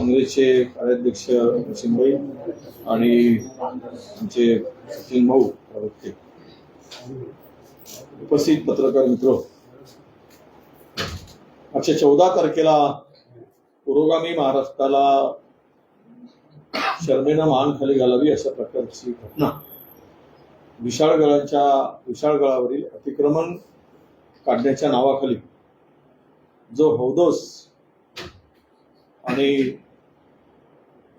काँग्रेसचे कार्याध्यक्ष शिंभाई आणि आमचे सचिन भाऊ प्रवक्ते. उपस्थित पत्रकार मित्र मागच्या चौदा तारखेला पुरोगामी महाराष्ट्राला शर्मेनं मान खाली घालावी अशा प्रकारची घटना. विशाळगडाच्या विशाळगडावरील अतिक्रमण काढण्याच्या नावाखाली जो हौदोस आणि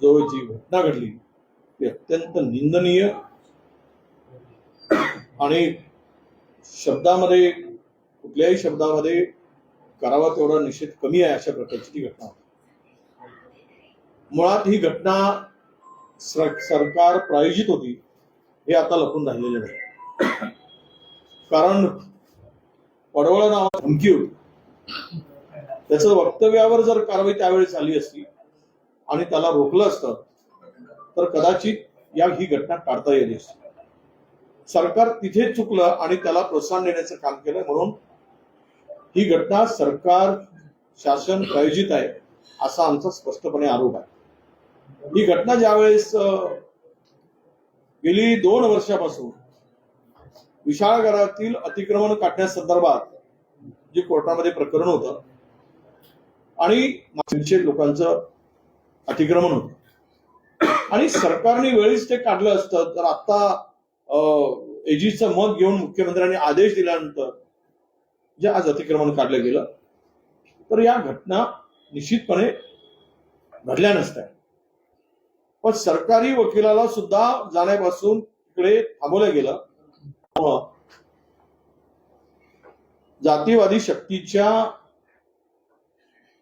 जवळची जी घटना घडली ती अत्यंत निंदनीय आणि शब्दामध्ये कुठल्याही शब्दामध्ये करावा तेवढा निषेध कमी आहे अशा प्रकारची ती घटना. होती मुळात ही घटना सरकार प्रायोजित होती हे आता लपून राहिलेले नाही. कारण पडवळ नावा धमकी होती. त्याच वक्तव्यावर जर कारवाई त्यावेळेस झाली असती आणि त्याला रोखलं असतं तर कदाचित या ही घटना टाळता येईल. सरकार तिथे चुकलं आणि त्याला प्रोत्साहन देण्याचं काम केलं म्हणून ही घटना सरकार शासन प्रायोजित आहे असा आमचा स्पष्टपणे आरोप आहे. ही घटना ज्यावेळेस गेली दोन वर्षापासून विशाळगरातील अतिक्रमण काढण्यासंदर्भात जे कोर्टामध्ये प्रकरण होतं आणि लोकांचं अतिक्रमण होतं. आणि सरकारने वेळीच ते काढलं असतं. तर आता एजीचं मत घेऊन मुख्यमंत्र्यांनी आदेश दिल्यानंतर जे आज अतिक्रमण काढलं गेलं तर या घटना निश्चितपणे घडल्या नसत्या. पण सरकारी वकिलाला सुद्धा जाण्यापासून तिकडे थांबवलं गेलं. जातीवादी शक्तीच्या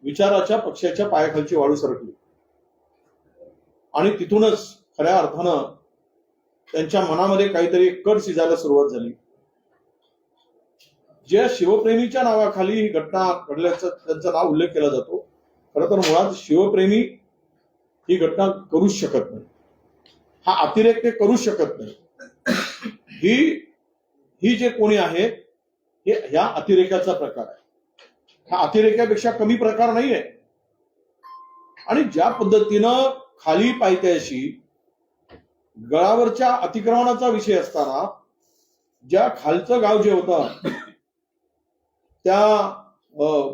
विचाराच्या पक्षाच्या पायाखालची वाळू सरकली. आणि तिथूनच खऱ्या अर्थानं त्यांच्या मनामध्ये काहीतरी कड शिजायला सुरुवात झाली. ज्या शिवप्रेमीच्या नावाखाली ही घटना घडल्याचा त्यांचा नाव उल्लेख केला जातो. खरं तर मुळात शिवप्रेमी ही घटना करूच शकत नाही. हा अतिरेक ते करूच शकत नाही. ही ही जे कोणी आहे हे ह्या अतिरेकाचा प्रकार आहे. हा अतिरेकापेक्षा कमी प्रकार नाही आहे आणि ज्या पद्धतीनं खाली पायथ्याशी गळावरच्या अतिक्रमणाचा विषय असताना ज्या खालचं गाव जे होत त्या अं,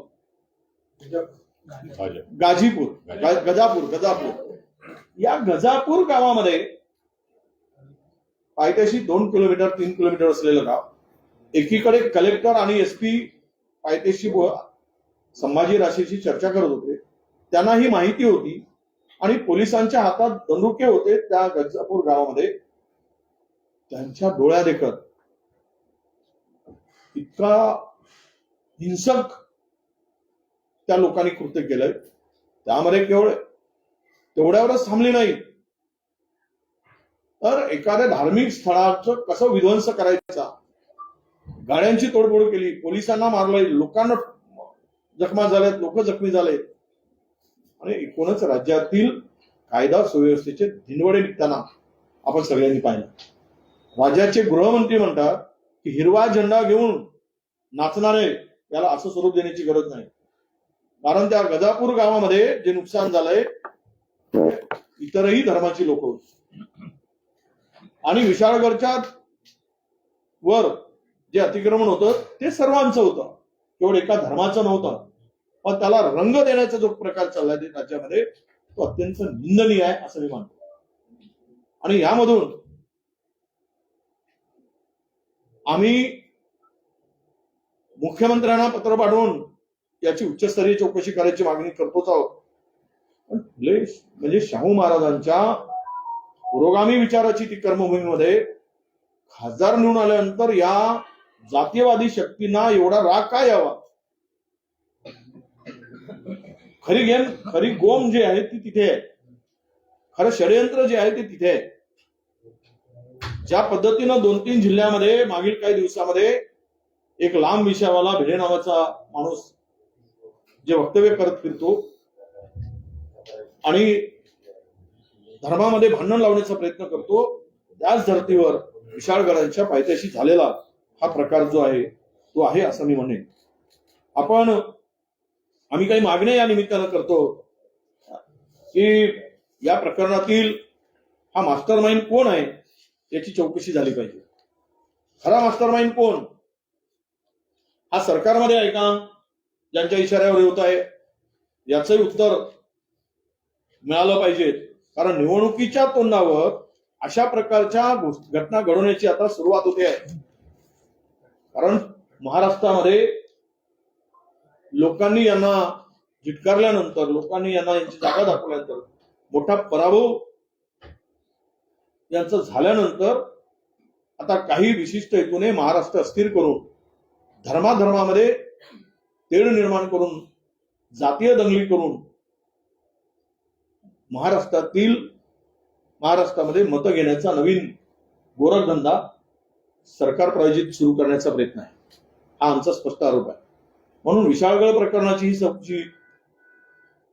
गाझीपूर गजापूर गजापूर. या गजापूर गावामध्ये पायथ्याशी दोन किलोमीटर तीन किलोमीटर असलेलं गाव एकीकडे कलेक्टर आणि एसपी पायथ्याशी संभाजी राशीची चर्चा करत होते. त्यांना ही माहिती होती आणि पोलिसांच्या हातात बंदुके होते त्या गजापूर गावामध्ये. त्यांच्या डोळ्या देखत इतका हिंसक त्या लोकांनी कृत्य केलंय. त्यामध्ये केवळ तेवढ्यावरच थांबली नाही. तर एखाद्या धार्मिक स्थळाचं कसं विध्वंस करायचा? गाड्यांची तोडफोड केली पोलिसांना मारलंय लोकांना जखमा झाल्यात लोक जखमी झाले आणि एकूणच राज्यातील कायदा सुव्यवस्थेचे धिनवडे निघताना आपण सगळ्यांनी पाहिलं. राज्याचे गृहमंत्री म्हणतात की हिरवा झेंडा घेऊन नाचणारे याला असं स्वरूप देण्याची गरज नाही. कारण त्या गजापूर गावामध्ये जे नुकसान झालंय इतरही धर्माची लोक. आणि विशाळगडच्या वर जे अतिक्रमण होतं ते सर्वांचं होतं. केवळ एका धर्माचं नव्हतं. व त्याला रंग देण्याचा जो प्रकार चाललाय ते राज्यामध्ये तो अत्यंत निंदनीय आहे असं मी मानतो. आणि यामधून आम्ही मुख्यमंत्र्यांना पत्र पाठवून याची उच्चस्तरीय चौकशी करायची मागणी करतोच आहोत. पण म्हणजे शाहू महाराजांच्या पुरोगामी विचाराची ती कर्मभूमीमध्ये खासदार निवडून आल्यानंतर या जातीयवादी शक्तींना एवढा राग काय यावा? खरी गेम खरी गोम जे आहे ती तिथे आहे. खरं षडयंत्र जे आहे ते तिथे आहे. ज्या पद्धतीनं दोन तीन जिल्ह्यामध्ये मागील काही दिवसामध्ये एक लांब विषयावाला भिडे नावाचा माणूस जे वक्तव्य करत फिरतो आणि धर्मामध्ये भांडण लावण्याचा प्रयत्न करतो त्याच धर्तीवर विशाळगडांच्या पायथ्याशी झालेला हा प्रकार जो आहे तो आहे असं मी म्हणेन. आपण आम्ही काही मागण्या या निमित्तानं करतो. की या प्रकरणातील हा मास्टर माइंड कोण आहे याची चौकशी झाली पाहिजे. खरा मास्टर माइंड कोण? हा सरकारमध्ये आहे का? ज्यांच्या इशाऱ्यावर होत आहे याचंही उत्तर मिळालं पाहिजे. कारण निवडणुकीच्या तोंडावर अशा प्रकारच्या घटना घडवण्याची आता सुरुवात होते आहे. कारण महाराष्ट्रामध्ये लोकांनी यांना झिटकारल्यानंतर लोकांनी यांना यांची जागा दाखवल्यानंतर मोठा पराभव यांचं झाल्यानंतर आता काही विशिष्ट हेतूने महाराष्ट्र अस्थिर करून धर्माधर्मामध्ये तेढ निर्माण करून जातीय दंगली करून महाराष्ट्रातील महाराष्ट्रामध्ये मतं घेण्याचा नवीन गोरखधंदा सरकार प्रायोजित सुरू करण्याचा प्रयत्न आहे. हा आमचा स्पष्ट आरोप आहे. म्हणून विशाळगड प्रकरणाची ही चौकशी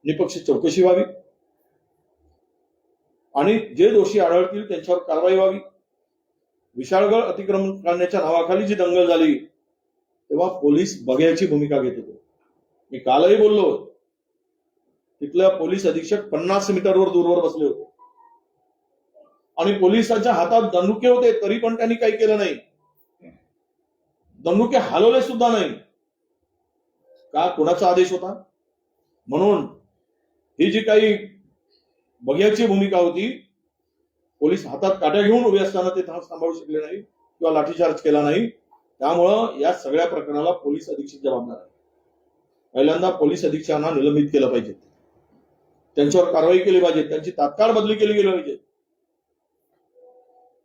निपक्ष चौकशी व्हावी. आणि जे दोषी आढळतील त्यांच्यावर कारवाई व्हावी. विशाळगड अतिक्रमण करण्याच्या नावाखाली जी दंगल झाली तेव्हा पोलीस बघ्याची भूमिका घेत होते. मी कालही बोललो तिथल्या पोलीस अधीक्षक पन्नास मीटरवर दूरवर बसले होते. आणि पोलिसांच्या हातात दंडुके होते तरी पण त्यांनी काही केलं नाही. दंडुके हलवले सुद्धा नाही. का कोणाचा आदेश होता? म्हणून ही जी काही बघ्याची भूमिका होती पोलीस हातात काट्या घेऊन उभे असताना ते थांब सांभाळू शकले नाही किंवा लाठीचार्ज केला नाही त्यामुळं या सगळ्या प्रकरणाला पोलीस अधीक्षक जबाबदार आहे पहिल्यांदा पोलीस अधीक्षकांना निलंबित केलं पाहिजे. त्यांच्यावर कारवाई केली पाहिजे. त्यांची तात्काळ बदली केली गेली पाहिजे.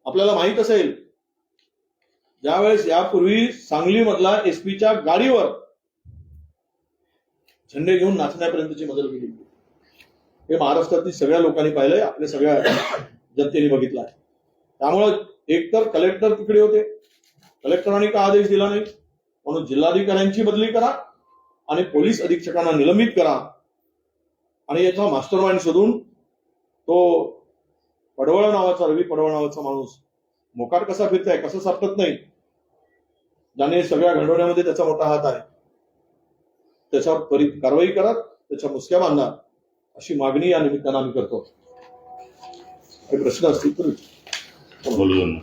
आपल्याला माहीत असेल ज्यावेळेस यापूर्वी सांगलीमधला एसपीच्या गाडीवर झेंडे घेऊन नाचण्यापर्यंतची मदत केली हे महाराष्ट्रातील सगळ्या लोकांनी पाहिलंय आपल्या सगळ्या जनतेने बघितलं आहे. त्यामुळं एकतर कलेक्टर तिकडे होते कलेक्टरांनी का आदेश दिला नाही? म्हणून जिल्हाधिकाऱ्यांची बदली करा आणि पोलीस अधीक्षकांना निलंबित करा. आणि याचा मास्टर माइंड शोधून तो पडवळ नावाचा रवी पडवळ नावाचा माणूस मोकार कसा फिरताय कसं सापडत नाही ज्याने सगळ्या घडवण्यामध्ये त्याचा मोठा हात आहे. त्याच्यावर त्वरित कारवाई करा त्याच्या मुसक्या बांधा अशी मागणी या निमित्तानं आम्ही करतो. काही प्रश्न असतील तर बोलून.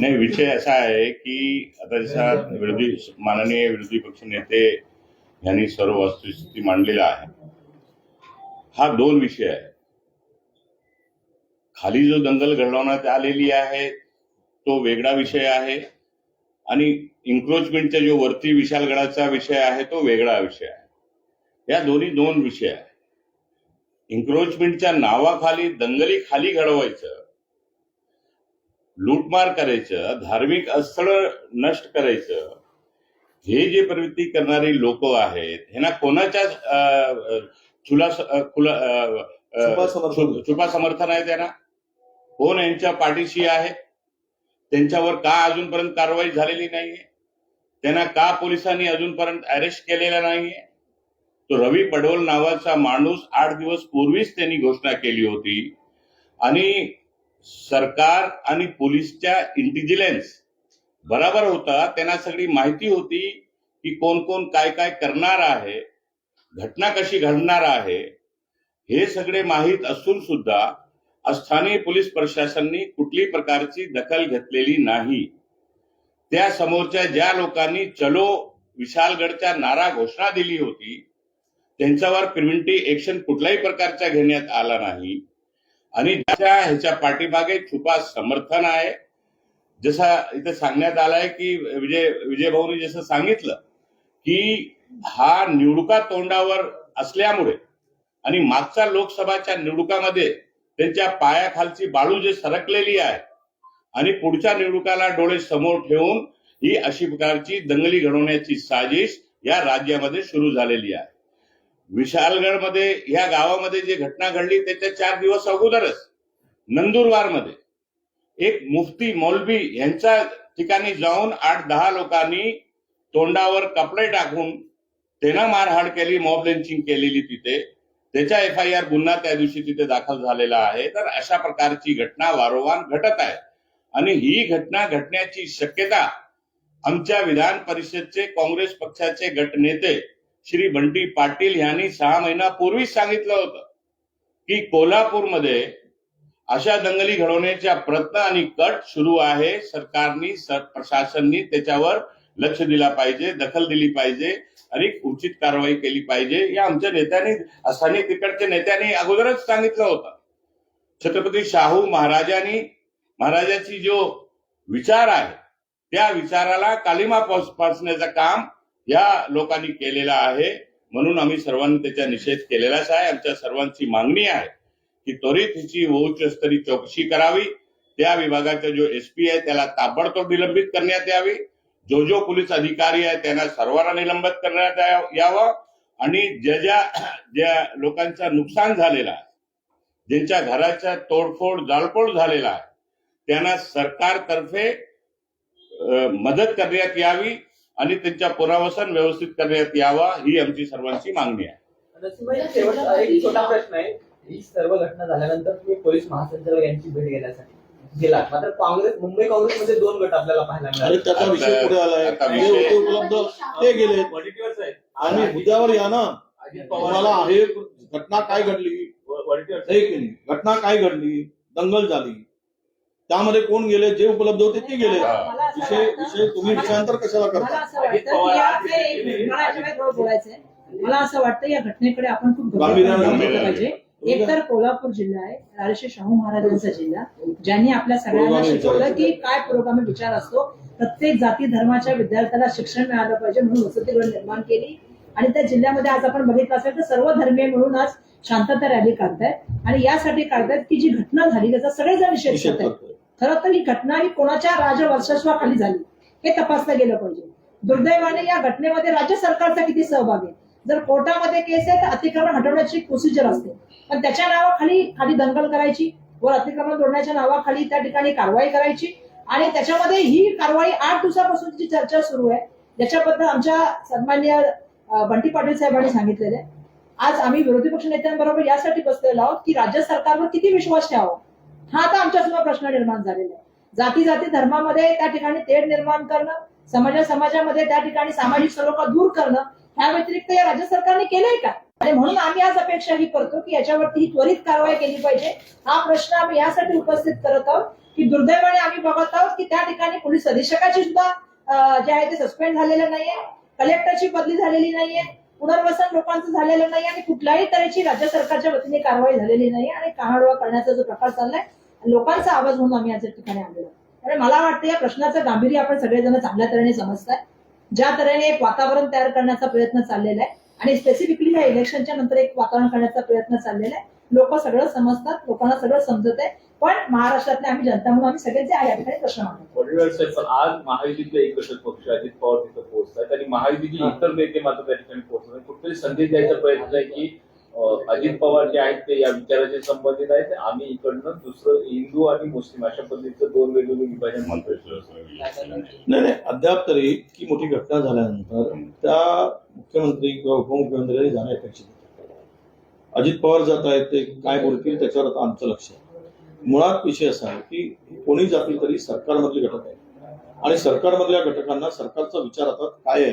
नाही विषय असा आहे की आता जसा विरोधी माननीय विरोधी पक्ष नेते यांनी सर्व वस्तुस्थिती मांडलेला आहे. हा दोन विषय आहे. खाली जो दंगल घडवण्यात आलेली आहे तो वेगळा विषय आहे. आणि इन्क्रोचमेंटचा जो वरती विशालगडाचा विषय आहे तो वेगळा विषय आहे. या दोन्ही दोन विषय आहे इन्क्रोचमेंटच्या नावाखाली दंगली खाली घडवायचं लूटमार करायचं धार्मिक स्थळ नष्ट करायचं हे जे प्रवृत्ती करणारी लोक आहेत ह्यांना कोणाच्या चुला खुला छुपा समर्थन आहे त्यांना? कोण यांच्या पाठीशी आहे? त्यांच्यावर का अजूनपर्यंत कारवाई झालेली नाहीये? त्यांना का पोलिसांनी अजूनपर्यंत अरेस्ट केलेला नाहीये? तो रवी पडवल नावाचा माणूस आठ दिवस पूर्वीच त्यांनी घोषणा केली होती. आणि सरकार आणि पोलीसच्या इंटेलिजन्स बराबर होता. त्यांना सगळी माहिती होती की कोण कोण काय काय करणार आहे घटना कशी घडणार आहे हे सगळे माहीत असून सुद्धा स्थानिक पोलीस प्रशासनाने कुठली प्रकारची दखल घेतलेली नाही. त्या समोरच्या ज्या लोकांनी चलो विशालगडच्या नारा घोषणा दिली होती त्यांच्यावर प्रिव्हेंटिव्ह एक्शन कुठल्याही प्रकारचा घेण्यात आला नाही. आणि ज्याच्या ह्याच्या पाठीमागे छुपा समर्थन आहे. जसा इथे सांगण्यात आलाय की विजय विजय भाऊनी जसं सांगितलं की हा निवडुका तोंडावर असल्यामुळे आणि मागच्या लोकसभाच्या निवडुकामध्ये त्यांच्या पायाखालची बाळू जे सरकलेली आहे आणि पुढच्या निवडणुकाला डोळे समोर ठेवून ही अशी प्रकारची दंगली घडवण्याची साजिश या राज्यामध्ये सुरू झालेली आहे. विशालगडमध्ये या गावामध्ये जी घटना घडली त्याच्या चार दिवस अगोदरच नंदुरबारमध्ये. एक मुफ्ती मौलवी यांच्या ठिकाणी जाऊन आठ दहा लोकांनी तोंडावर कपडे टाकून त्यांना मारहाण केली मॉब लिंचिंग केलेली तिथे. त्याच्या एफ आय आर गुन्हा त्या दिवशी तिथे दाखल झालेला आहे. तर अशा प्रकारची घटना वारंवार घटत आहे. आणि ही घटना घटण्याची शक्यता आमच्या विधान परिषदचे काँग्रेस पक्षाचे गटनेते श्री बंटी पाटील यांनी सहा महिन्यापूर्वीच सांगितलं होतं की कोल्हापूरमध्ये अशा दंगली घडवण्याचा प्रयत्न आणि कट सुरू आहे. सरकारनी सर प्रशासननी त्याच्यावर लक्ष दिला पाहिजे दखल दिली पाहिजे. आणि उचित कारवाई केली पाहिजे या आमच्या नेत्यांनी स्थानिक तिकडच्या नेत्यांनी अगोदरच सांगितलं होतं छत्रपती शाहू महाराजांनी महाराजाची जो विचार आहे त्या विचाराला कालिमा पासण्याचं काम या लोकांनी केलेलं आहे म्हणून आम्ही सर्वांनी त्याचा निषेध केलेलाच आहे आमच्या सर्वांची मागणी आहे की त्वरित हिची उच्चस्तरीय चौकशी करावी त्या विभागाचा जो एसपी आहे त्याला ताबडतोब निलंबित करण्यात यावी जो जो पोलीस अधिकारी आहे त्यांना सर्वांना निलंबित करण्यात यावं. आणि ज्या ज्या ज्या लोकांचं नुकसान झालेलं आहे ज्यांच्या घराच्या तोडफोड जाळपोड झालेला आहे त्यांना सरकारतर्फे मदत करण्यात यावी आणि त्यांच्या पुनर्वसन व्यवस्थित करण्यात यावा ही आमची सर्वांची मागणी आहे. एक छोटा प्रश्न आहे. ही सर्व घटना झाल्यानंतर तुम्ही पोलीस महासंचालक यांची भेट घेण्यासाठी गेलात मात्र काँग्रेस मुंबई काँग्रेसमध्ये दोन गट आपल्याला पाहायला अरे मिळाले त्याचा विषय पुढे आलाय? आता जे विषय- होते उपलब्ध ते गेले. क्वालिटीवरच आहे आणि मुद्द्यावर या ना. अजित तुम्हाला आहे घटना काय घडली? घटना काय घडली? दंगल झाली. त्यामध्ये कोण गेले? जे उपलब्ध होते ते गेले. मला असं विषय वाटतं- विषय तुम्ही विषयांतर कशाला मला करता असं वाटतं की या एक मिनिट, मला थोडं बोलायचंय. मला असं वाटतं या घटनेकडे आपण खूप गांभीर्याने गांभीर्याने. पाहिजे. एक तर कोल्हापूर जिल्हा. आहे राजश्री शाहू महाराजांचा जिल्हा ज्यांनी आपल्या सगळ्यांना शिकवलं की काय पुरोगामी विचार असतो. प्रत्येक जाती धर्माच्या विद्यार्थ्याला शिक्षण मिळालं पाहिजे म्हणून वसतिगृह निर्माण केली. आणि त्या जिल्ह्यामध्ये आज आपण बघितलं असेल तर सर्व धर्मीय म्हणून आज शांतता रॅली काढतायत. आणि यासाठी काढतायत की जी घटना झाली त्याचा सगळेजण निषेध करतायत. करतोय. खरं तर ही घटना ही कोणाच्या राजवर्चस्वाखाली झाली हे तपासलं गेलं पाहिजे. दुर्दैवाने या घटनेमध्ये राज्य सरकारचा किती सहभाग आहे? जर कोर्टामध्ये केस आहे तर अतिक्रमण हटवण्याची प्रोसिजर असते. पण त्याच्या नावाखाली खाली दंगल करायची वर अतिक्रमण तोडण्याच्या नावाखाली त्या ठिकाणी कारवाई करायची आणि त्याच्यामध्ये ही कारवाई आठ दिवसापासूनची चर्चा सुरू आहे ज्याच्याबद्दल आमच्या सन्मान्य बंटी पाटील साहेबांनी सांगितलेलं आहे. आज आम्ही विरोधी पक्ष नेत्यांबरोबर यासाठी बसलेलो आहोत की राज्य सरकारवर किती विश्वास ठेवावा? हा आता आमच्यासमोर प्रश्न निर्माण झालेला आहे. जाती जाती धर्मामध्ये त्या ठिकाणी तेढ निर्माण करणं समाजा समाजामध्ये त्या ठिकाणी सामाजिक सलोखा दूर करणं ह्या व्यतिरिक्त या राज्य सरकारने केलंय का? आणि म्हणून आम्ही आज अपेक्षा ही करतो की याच्यावरती ही त्वरित कारवाई केली पाहिजे. हा प्रश्न आम्ही यासाठी उपस्थित करत आहोत की दुर्दैवाने आम्ही बघत आहोत की त्या ठिकाणी पोलीस अधीक्षकाची सुद्धा जे आहे ते सस्पेंड झालेलं नाहीये. कलेक्टरची बदली झालेली नाहीये. पुनर्वसन लोकांचं झालेलं नाही आणि कुठल्याही तऱ्हेची राज्य सरकारच्या वतीने कारवाई झालेली नाही आणि कहाडोळा करण्याचा जो प्रकार चाललाय लोकांचा आवाज म्हणून आम्ही आज ठिकाणी आणलो आहोत. आणि मला वाटतं या प्रश्नाचं गांभीर्य आपण सगळेजण चांगल्या तऱ्हेने समजताय. ज्या तऱ्हेने एक वातावरण तयार करण्याचा प्रयत्न चाललेला आहे आणि स्पेसिफिकली ह्या इलेक्शनच्या नंतर एक वातावरण करण्याचा प्रयत्न चाललेला आहे. लोक सगळं समजतात लोकांना सगळं समजत आहे. पण महाराष्ट्रातल्या आम्ही जनता म्हणून आम्ही सगळे जे आहे या ठिकाणी प्रश्न मांडतो. पण आज महायुतीतले एक घटक पक्ष अजित पवार तिथं पोहोचतात आणि महायुतीचे इतर नेते मात्र त्या ठिकाणी पोहोचतात कुठेतरी संदेश द्यायचा प्रयत्न आहे की अजित पवार जे आहेत ते या विचाराचे संबंधित आहेत. आम्ही इकडनं दुसरं हिंदू आणि मुस्लिम अशा पद्धतीचं दोन वेगवेगळे विभाजन नाही नाही अद्याप तरी इतकी मोठी घटना झाल्यानंतर त्या मुख्यमंत्री किंवा उपमुख्यमंत्र्यांनी जाणे अपेक्षित. अजित पवार जात आहेत ते काय बोलतील त्याच्यावर आता आमचं लक्ष आहे. मुळात विषय असा आहे की कोणी जातील तरी सरकारमधले घटक आहेत. आणि सरकारमधल्या घटकांना सरकारचा विचार आता काय आहे?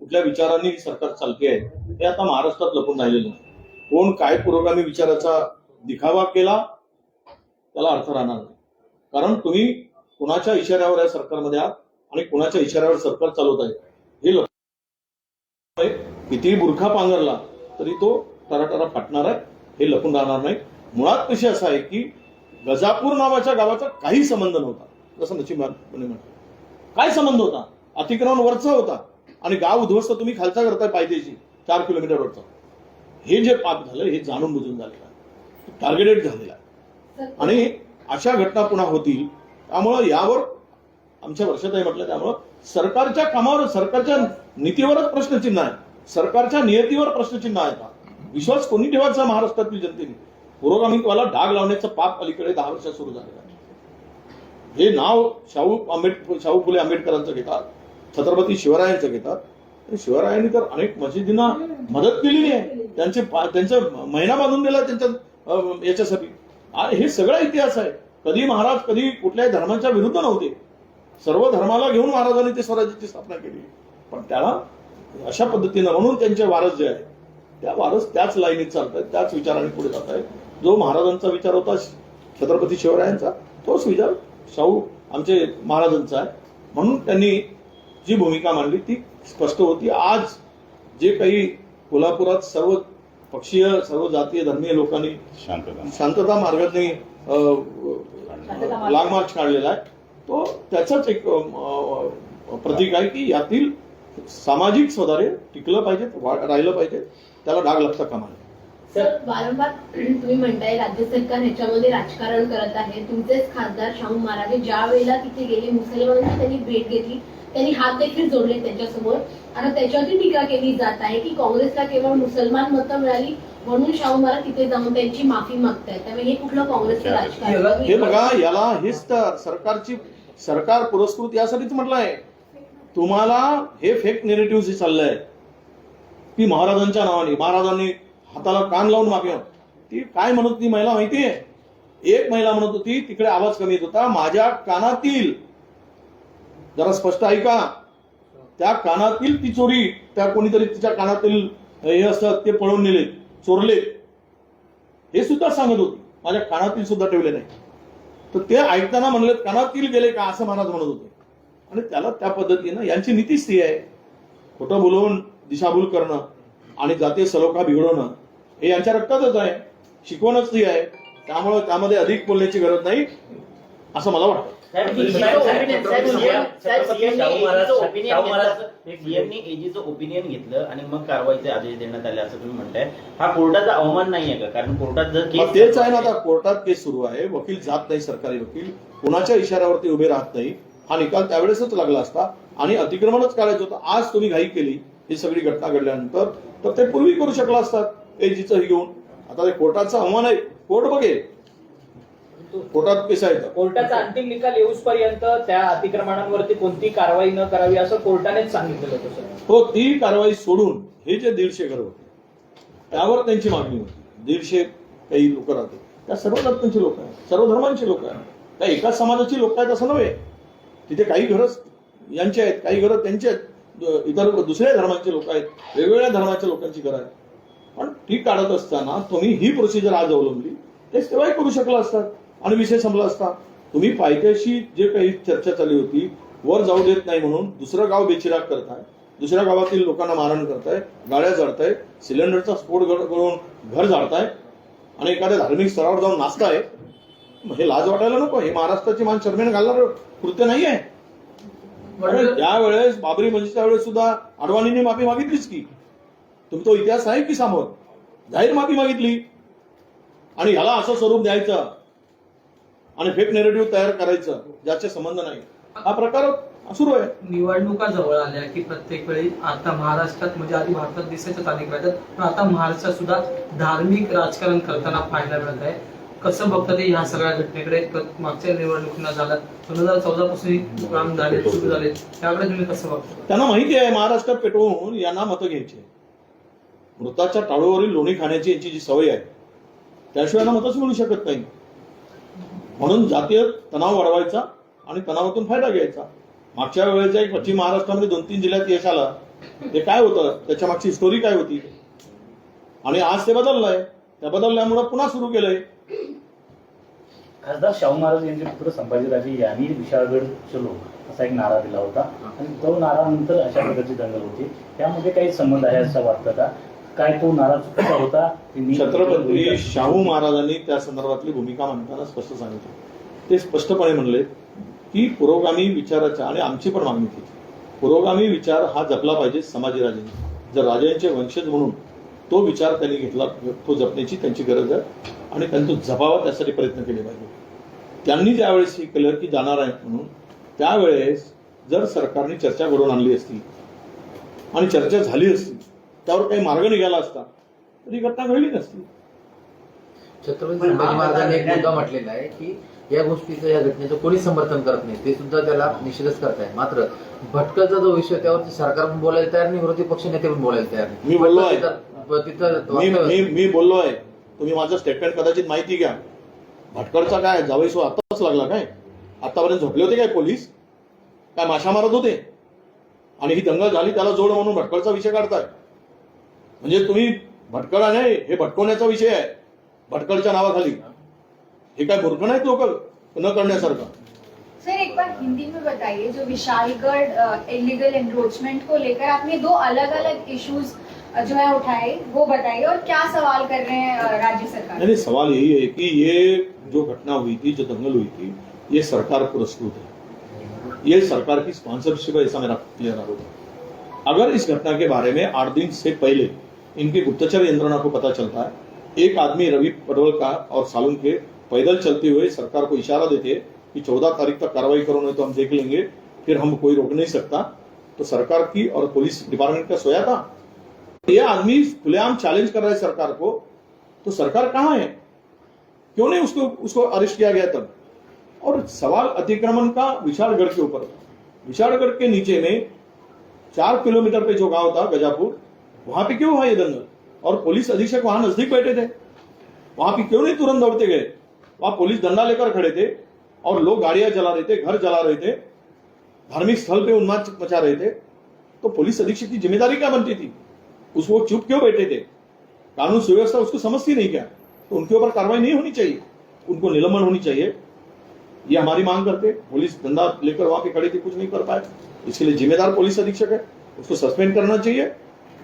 कुठल्या विचारांनी सरकार चालते आहे? हे आता महाराष्ट्रात लपून राहिलेलं नाही. कोण काय पुरोगामी विचाराचा दिखावा केला त्याला अर्थ राहणार नाही. कारण तुम्ही कुणाच्या इशाऱ्यावर या सरकारमध्ये आहात आणि कुणाच्या इशाऱ्यावर सरकार चालवत आहे हे लक्ष कितीही बुरखा पांघरला तरी तो टराटरा फाटणार आहे हे लपून राहणार नाही. मुळात विषय असा आहे की गजापूर नावाच्या गावाचा काही संबंध नव्हता. जसं नचिबाने म्हटलं. काय संबंध होता? अतिक्रमण वरचा होता. आणि गाव उद्ध्वस्त तुम्ही खालचा करताय पायथ्याशी चार किलोमीटरवरचा. हे जे पाप झालं हे जाणून बुजून झालेलं आहे. टार्गेटेड झालेलं आहे. आणि अशा घटना पुन्हा होतील त्यामुळं यावर आमच्या वर्षातही म्हटलं त्यामुळं सरकारच्या कामावर सरकारच्या नीतीवरच प्रश्नचिन्ह आहे सरकारच्या नियतीवर प्रश्नचिन्ह आहे का विश्वास कोणी ठेवायचा महाराष्ट्रातील जनतेने? पुरोगामित्वाला डाग लावण्याचं पाप अलीकडे दहा वर्षात सुरू झालेलं आहे. हे नाव शाहू आंबेडकर शाहू फुले आंबेडकरांचं घेतात छत्रपती शिवरायांचं घेतात शिवरायांनी तर अनेक मशिदींना मदत केलेली आहे. त्यांचे त्यांचं महिना बांधून दिला त्यांच्या याच्यासाठी. हे सगळा इतिहास आहे. कधी महाराज कधी कुठल्याही धर्माच्या विरुद्ध नव्हते. सर्व धर्माला घेऊन महाराजांनी ते स्वराज्याची स्थापना केली. पण त्याला अशा पद्धतीनं म्हणून त्यांचे वारस जे आहे त्या वारस त्याच लाईनीत चालत आहेत त्याच विचाराने पुढे जात आहेत जो महाराजांचा विचार होता छत्रपती शिवरायांचा तोच विचार शाहू आमचे महाराजांचा आहे. म्हणून त्यांनी जी भूमिका मांडली ती स्पष्ट होती. आज जे काही कोल्हापुरात सर्व पक्षीय सर्व जातीय धर्मीय लोकांनी शांतता. शांतता मार्गाने लांग मार्च काढलेला आहे. तो त्याचाच एक प्रतीक आहे की यातील सामाजिक सुधारे टिकलं पाहिजे वा- राहिलं पाहिजे त्याला डाग लागता कामा नये. सर वारंवार तुम्ही म्हणताय राज्य सरकार ह्याच्यामध्ये राजकारण करत आहे. तुमचेच खासदार शाहू महाराज ज्या वेळेला तिथे गेले मुसलमानांची त्यांनी भेट घेतली. त्यांनी हात देखील जोडले त्यांच्यासमोर. आता त्याच्यावरती टीका केली जात आहे की काँग्रेसला केवळ मुसलमान मतं मिळाली म्हणून शाहू महाराज तिथे जाऊन त्यांची माफी मागतायत. त्यामुळे हे कुठलं काँग्रेसचं राजकारण? हे बघा याला हेच तर सरकारची सरकार पुरस्कृत यासाठीच म्हटलं आहे. तुम्हाला हे फेक नेरेटिव्ह जे चाललंय. की महाराजांच्या नावाने महाराजांनी हाताला कान लावून माफी माग- ती काय म्हणत होती महिला माहितीये? एक महिला म्हणत होती तिकडे आवाज कमी येत होता माझ्या कानातील जरा स्पष्ट ऐका त्या कानातील ती चोरी त्या कोणीतरी तिच्या कानातील हे असतात ते पळून नेले चोरले. हे सुद्धा सांगत होती. माझ्या कानातील सुद्धा ठेवले नाही. तर ते ऐकताना म्हणले कानातील गेले का? असं महाराज म्हणत होते. आणि त्याला त्या पद्धतीनं यांची नीतीच ती आहे. खोटं बोलवून दिशाभूल करणं आणि जातीय सलोखा बिघडवणं हे यांच्या रक्तातच आहे. शिकवणच ती आहे. त्यामुळे त्यामध्ये अधिक बोलण्याची गरज नाही असं मला वाटतं. एजीचं ओपिनियन घेतलं आणि मग कारवाईचे आदेश देण्यात आले असं तुम्ही म्हणताय हा कोर्टाचा अवमान नाहीये का कारण कोर्टात जर तेच आहे ना आता कोर्टात केस सुरू आहे वकील जात नाही सरकारी वकील कोणाच्या इशाऱ्यावरती उभे राहत नाही हा निकाल त्यावेळेसच लागला असता आणि अतिक्रमणच करायचं होतं आज तुम्ही घाई केली ही सगळी घटना घडल्यानंतर तर ते पूर्वी करू शकला असतात एजीचं हे घेऊन आता ते कोर्टाचा अवमान आहे कोर्ट बघेल कोर्टात आहेत कोर्टाचा अंतिम निकाल येऊसपर्यंत त्या अतिक्रमणांवरती कोणती कारवाई न करावी असं कोर्टानेच सांगितलेलं होतं हो ती कारवाई सोडून हे जे दीडशे घर होते त्यावर त्यांची मागणी होती. दीडशे काही लोक राहते. त्या सर्व जातींची लोक आहेत सर्व धर्मांची लोक आहेत. त्या एकाच समाजाची लोक आहेत असं नव्हे. तिथे काही घरं यांचे आहेत काही घरं त्यांचे आहेत. इतर दुसऱ्या धर्मांचे लोक आहेत वेगवेगळ्या धर्माच्या लोकांची घरं आहेत. पण ती काढत असताना तुम्ही ही प्रोसिजर आज अवलंबली तेच तेव्हाही करू शकला असतात आणि विषय संपला असता. तुम्ही पायथ्याशी जे काही चर्चा चालली होती वर जाऊ देत नाही म्हणून दुसरं गाव बेचिराग करताय. दुसऱ्या गावातील लोकांना मारण करताय गाड्या जाळताय सिलेंडरचा स्फोट कर- करून घर जाळताय आणि एखाद्या धार्मिक स्तरावर जाऊन नाचताय. हे लाज वाटायला नको हे महाराष्ट्राची मान शर्मेने घालणार कृत्य नाही आहे अरे त्यावेळेस बाबरी मस्जिदच्या वेळेस सुद्धा अडवाणींनी माफी मागितलीच की. तुम्ही तो इतिहास आहे की समोर? जाहीर माफी मागितली. आणि ह्याला असं स्वरूप द्यायचं आणि फेक नेरेटिव्ह तयार करायचं ज्याचे संबंध नाही. हा प्रकार सुरू आहे. निवडणुका जवळ आल्या की प्रत्येक वेळी आता महाराष्ट्रात म्हणजे आधी भारतात दिसायचं अनेक राज्यात पण आता महाराष्ट्रात सुद्धा धार्मिक राजकारण करताना पाहायला मिळत आहे. कसं बघतात ह्या सगळ्या घटनेकडे? मागच्या निवडणुकीला झाला. दोन हजार चौदा पासून काम झाले सुरू झाले. त्याकडे तुम्ही कसं बघता? त्यांना माहिती आहे महाराष्ट्रात पेटवून यांना मतं घ्यायची. मृताच्या टाळूवरील लोणी खाण्याची यांची जी सवय आहे त्याशिवाय यांना मतच मिळू शकत नाही. म्हणून जातीय तणाव वाढवायचा आणि तणावातून फायदा घ्यायचा. मागच्या वेळेच्या एक पश्चिम महाराष्ट्रामध्ये दोन तीन जिल्ह्यात यश आलं. ते काय होतं? त्याच्या मागची स्टोरी काय होती? आणि आज ते बदललंय. त्या बदलल्यामुळं पुन्हा सुरू केलंय. खासदार शाहू महाराज यांचे पुत्र संभाजीराजे यांनी विशाळगड चलो असा एक नारा दिला होता. आणि तो नारा नंतर अशा प्रकारची दंगल होती. त्यामध्ये काही संबंध आहे असं वाटतं का? काय तो नारा चुकीचा होता छत्रपती शाहू महाराजांनी त्या संदर्भातली भूमिका मांडताना स्पष्ट सांगितलं. ते स्पष्टपणे म्हणले की पुरोगामी विचाराच्या आणि आमची पण मागणी होती पुरोगामी विचार हा जपला पाहिजे संभाजीराजांनी जर राजांचे वंशज म्हणून तो विचार त्यांनी घेतला तो जपण्याची त्यांची गरज आहे आणि त्यांनी तो जपावा त्यासाठी प्रयत्न केले पाहिजे. त्यांनी ज्यावेळेस हे केलं की जाणार आहे म्हणून त्यावेळेस जर सरकारने चर्चा घडवून आणली असती आणि चर्चा झाली असती त्यावर काही मार्ग निघाला असता तर ही घटना घडली नसती. छत्रपती संभाजी महाराजांनी एक मुद्दा म्हटलेला आहे की या गोष्टीचं या घटनेचं कोणी समर्थन करत नाही. ते सुद्धा त्याला निषेधच करताय मात्र भटकलचा जो विषय त्यावरती सरकार पण बोलायला तयार नाही विरोधी पक्ष नेते पण बोलायला तयार नाही. मी बोललो आहे. मी मी मी बोललो आहे. तुम्ही माझं स्टेटमेंट कदाचित माहिती घ्या. भटकळचा काय? जावई सो आताच लागला काय? आतापर्यंत झोपले होते काय पोलीस? काय माशा मारत होते? आणि ही दंगल झाली त्याला जोड म्हणून भटकळचा विषय काढताय म्हणजे तुम्ही भटकळ नाही हे भटकवण्याचा विषय आहे. भटकळच्या नावाखाली. हे काय मूर्ख नाहीत लोक? न करण्यासारखं. सर एक बार हिंदी में बताइए जो विशालगढ़ इलीगल एनरोचमेंट को लेकर आपने दो अलग अलग इश्यूज़ जो है उठाए वो बताइए और क्या सवाल कर रहे हैं राज्य सरकार? नहीं नहीं सवाल यही है कि ये जो घटना हुई थी जो दंगल हुई थी ये सरकार पुरस्कृत है। ये सरकार की स्पॉन्सरशिप है ऐसा मेरा क्लियर आरोप अगर इस घटना के बारे में आठ दिन से पहले इनकी गुप्तचर यंत्रणा को पता चलता है। एक आदमी रवि पटवल का और सालुन के पैदल चलते हुए सरकार को इशारा देते कि चौदह तारीख तक कार्रवाई करो, नहीं तो हम देख लेंगे, फिर हम कोई रोक नहीं सकता। तो सरकार की और पुलिस डिपार्टमेंट का सोया था। ये आदमी खुलेआम चैलेंज कर रहा है सरकार को तो सरकार कहाँ है? क्यों नहीं उसको उसको अरेस्ट किया गया तब? और सवाल अतिक्रमण का विशालगढ़ के ऊपर। विशालगढ़ के नीचे में चार किलोमीटर पे जो गाँव था, गजापुर वहाँ पे क्यों हुआ ये दंगल और पुलिस अधीक्षक वहाँ नज़दीक बैठे थे। वहाँ पे क्यों नहीं तुरंत दौड़ते गए? वहाँ पुलिस डंडा लेकर खड़े थे और लोग गाड़ियाँ जला रहे थे, घर जला रहे थे, धार्मिक स्थल पे उन्माद मचा रहे थे। तो पुलिस अधीक्षक की ज़िम्मेदारी क्या बनती थी? उस वो चुप क्यों बैठे थे? कानून सुव्यवस्था उसको समझती नहीं क्या? तो उनके ऊपर कार्रवाई नहीं होनी चाहिए। उनको निलंबन होनी चाहिए। ये हमारी मांग करते। पुलिस धंधा लेकर वहाँ पे खड़े थे, कुछ नहीं कर पाए। इसके लिए जिम्मेदार पुलिस अधीक्षक है। उसको सस्पेंड करना चाहिए।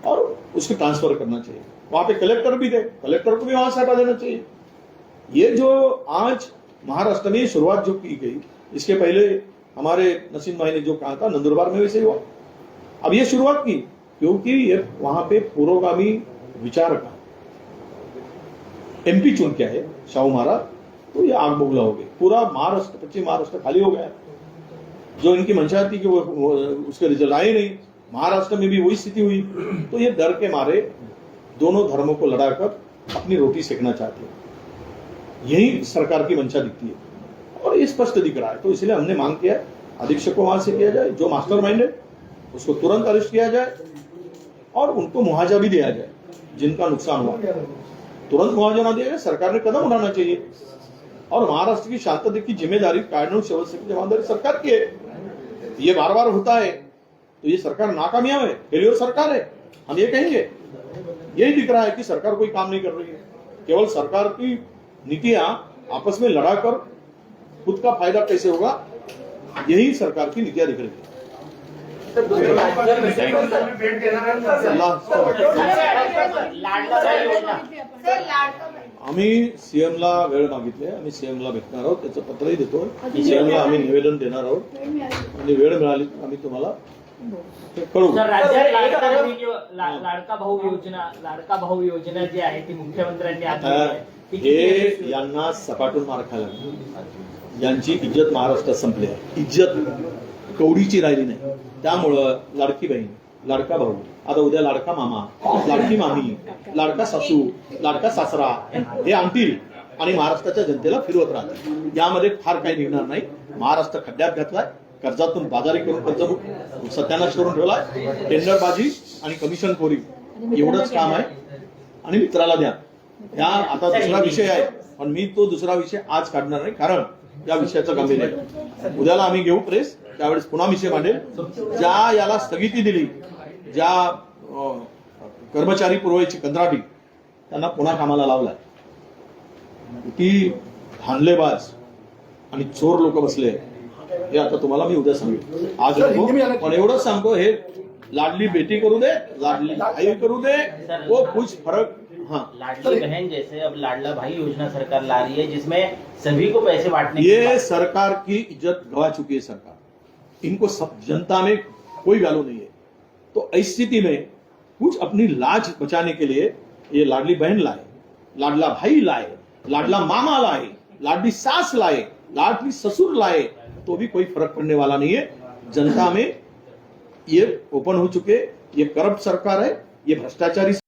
और उसको ट्रांसफ़र करना चाहिए। वहाँ पे कलेक्टर भी थे कलेक्टर को भी वहाँ से हटा देना चाहिए। ये जो आज महाराष्ट्र में शुरुआत जो की गई, इसके पहले हमारे नसीम भाई ने जो कहा था, नंदुरबार में वैसे ही हुआ। अब ये शुरुआत की, क्योंकि ये वहाँ पे पुरोगामी विचार का। एमपी चुन के आए, शाहू महाराज तो ये आग बोगला हो गई। पूरा महाराष्ट्र, पश्चिम महाराष्ट्र खाली हो गया। जो इनकी मंशा थी कि वो उसके रिज़ल्ट आए नहीं महाराष्ट्र में भी वही स्थिति हुई। तो ये डर के मारे दोनों धर्मों को लड़ाकर अपनी रोटी सेकना चाहते हैं। यही सरकार की मंशा दिखती है। और ये स्पष्ट दिख रहा है। तो इसलिए हमने मांग किया अधीक्षक को वहाँ से किया जाए, जो मास्टर माइंड है, उसको तुरंत अरेस्ट किया जाए और उनको मुआवजा भी दिया जाए, जिनका नुकसान हुआ। तुरंत मुआवजा ना दिया जाए, सरकार ने कदम उठाना चाहिए। और महाराष्ट्र की शांति की ज़िम्मेदारी, कानून की जवाबदारी सरकार की है। ये बार बार होता है। तो ये सरकार नाकामयाब है फेलियर सरकार है। हम ये कहेंगे यही दिख रहा है कि सरकार कोई काम नहीं कर रही है। केवल सरकार की नीतियां आपस में लड़ाकर खुद का फायदा कैसे होगा यही सरकार की नीतियां दिख रही है। आम्ही सीएमला वेळ मागितले आम्ही सीएमला भेटणार आहोत त्याचं पत्रही देतो सीएमला आम्ही निवेदन देणार आहोत. आणि वेळ मिळाली आम्ही तुम्हाला ते राज्यात लाडका ला- लाडका भाऊ योजना लाडका भाऊ योजना जी आहे ती मुख्यमंत्र्यांनी आणली आहे. ती किती हे यांना सपाटून मार खायला लागला. यांची इज्जत महाराष्ट्रात संपली आहे. इज्जत कवडीची राहिली नाही. त्यामुळं लाडकी बहीण लाडका भाऊ आता उद्या लाडका मामा लाडकी मामी लाडका सासू लाडका सासरा हे आणतील आणि महाराष्ट्राच्या जनतेला फिरवत राहतील. यामध्ये फार काही निघणार नाही. महाराष्ट्र खड्ड्यात घातलाय. कर्जातून बाजारी करून कर्ज सत्यानाश करून ठेवलाय टेंडरबाजी आणि कमिशन खोरी एवढंच काम आहे. आणि मित्राला द्या. ह्या आता दुसरा विषय आहे. पण मी तो दुसरा विषय आज काढणार नाही कारण या विषयाचं गांभीर्य आहे उद्याला आम्ही घेऊ प्रेस त्यावेळेस पुन्हा विषय मांडेल. ज्या याला स्थगिती दिली ज्या अं, कर्मचारी पुरवायची कंत्राटी त्यांना पुन्हा कामाला लावलाय. की धानलेबाज आणि चोर लोक बसले. हे आता तुम्हाला मी उद्या सांगेन. आज नको पण एवढंच सांगतो हे लाडली बेटी करू दे लाडली आई करू दे वो कुछ फरक हाँ. लाडली बहन जैसे अब लाडला भाई योजना सरकार ला रही है जिसमें सभी को पैसे बांटने की ये सरकार की इज़्ज़त गवा चुकी है सरकार। इनको सब जनता में कोई वैल्यू नहीं है। तो इस स्थिति में कुछ अपनी लाज बचाने के लिए ये लाडली बहन लाए लाडला भाई लाए लाडला मामा लाए लाडली सास लाए लाडली ससुर लाए तो भी कोई फर्क पड़ने वाला नहीं है। जनता में ये ओपन हो चुके ये करप्ट सरकार है। ये भ्रष्टाचारी